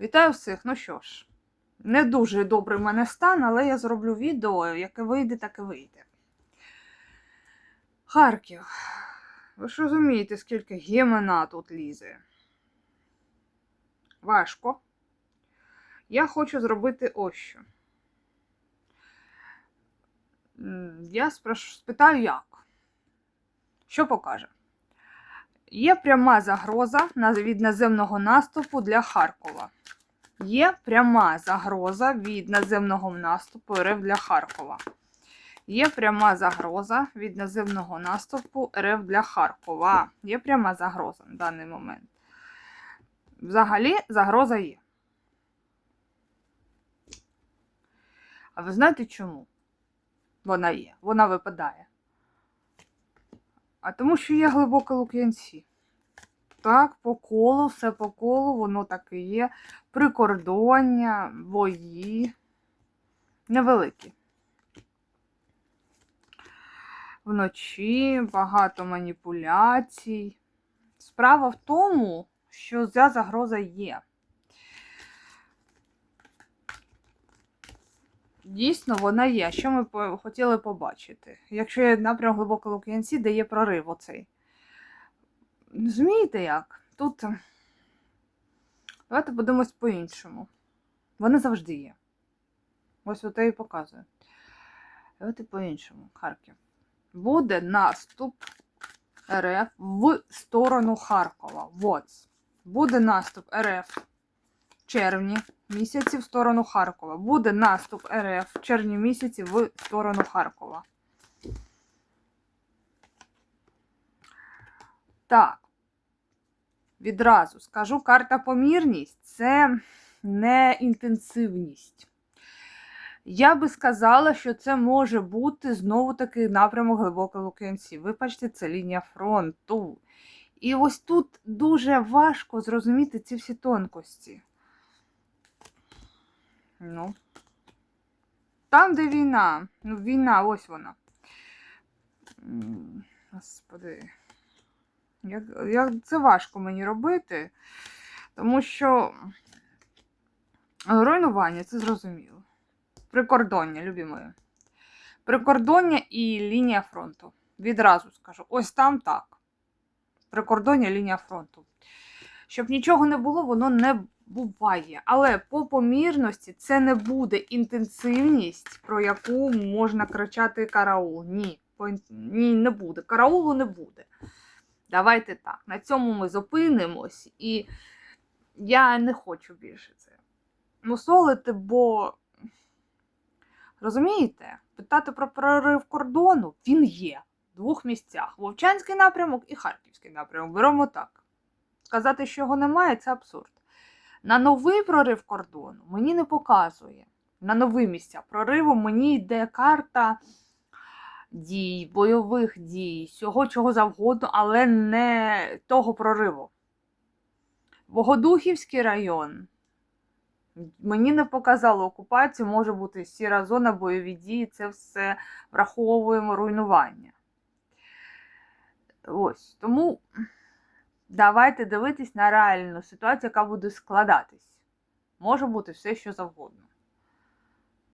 Вітаю всіх! Ну що ж, не дуже добрий в мене стан, але я зроблю відео, яке вийде, так і вийде. Харків. Ви ж розумієте, скільки гімена тут лізе? Важко. Я хочу зробити ось що. Я спитаю, як. Що покаже? Є пряма загроза від наземного наступу для Харкова. Є пряма загроза від наземного наступу РФ для Харкова. Є пряма загроза від наземного наступу РФ для Харкова. Є пряма загроза на даний момент. Взагалі, загроза є. А ви знаєте чому? Вона є. Вона випадає. А тому, що є глибокі лук'янці. Так, по колу, все по колу, воно так і є. Прикордоння, бої. Невеликі. Вночі багато маніпуляцій. Справа в тому, що ця загроза є. Дійсно, вона є. Що ми хотіли побачити? Якщо є напрям глибоко Лук'янці, де є прорив оцей. Розумієте як? Тут. е, Давайте подивимось по-іншому. Вони завжди є. Ось оте і показує. Давайте по-іншому. Харків. Буде наступ РФ в сторону Харкова. Вот. Буде наступ РФ червні місяці в сторону Харкова. Буде наступ РФ в червні місяці в сторону Харкова. Так. Відразу скажу, карта помірність це не інтенсивність. Я би сказала, що це може бути знову таки напрямок глибокої Лук'янці. Ви бачите, це лінія фронту. І ось тут дуже важко зрозуміти ці всі тонкості. Ну. Там, де війна. Ну, війна, ось вона. Господи. Як, як це важко мені робити, тому що руйнування це зрозуміло. Прикордоння, любі мої. Прикордоння і лінія фронту. Відразу скажу. Ось там так. Прикордоння, лінія фронту. Щоб нічого не було, воно не буває. Але по помірності це не буде інтенсивність, про яку можна кричати караул. Ні, ні, не буде. Караулу не буде. Давайте так. На цьому ми зупинимось, і я не хочу більше це мусолити, бо розумієте, питати про прорив кордону він є в двох місцях: Вовчанський напрямок і Харківський напрямок. Беремо так. Сказати, що його немає, це абсурд. На новий прорив кордону мені не показує. На нові місця прориву мені йде карта дій, бойових дій, всього чого завгодно, але не того прориву. Богодухівський район. Мені не показало окупацію, може бути сіра зона, бойові дії, це все враховуємо руйнування. Ось. Тому давайте дивитись на реальну ситуацію, яка буде складатись. Може бути все, що завгодно.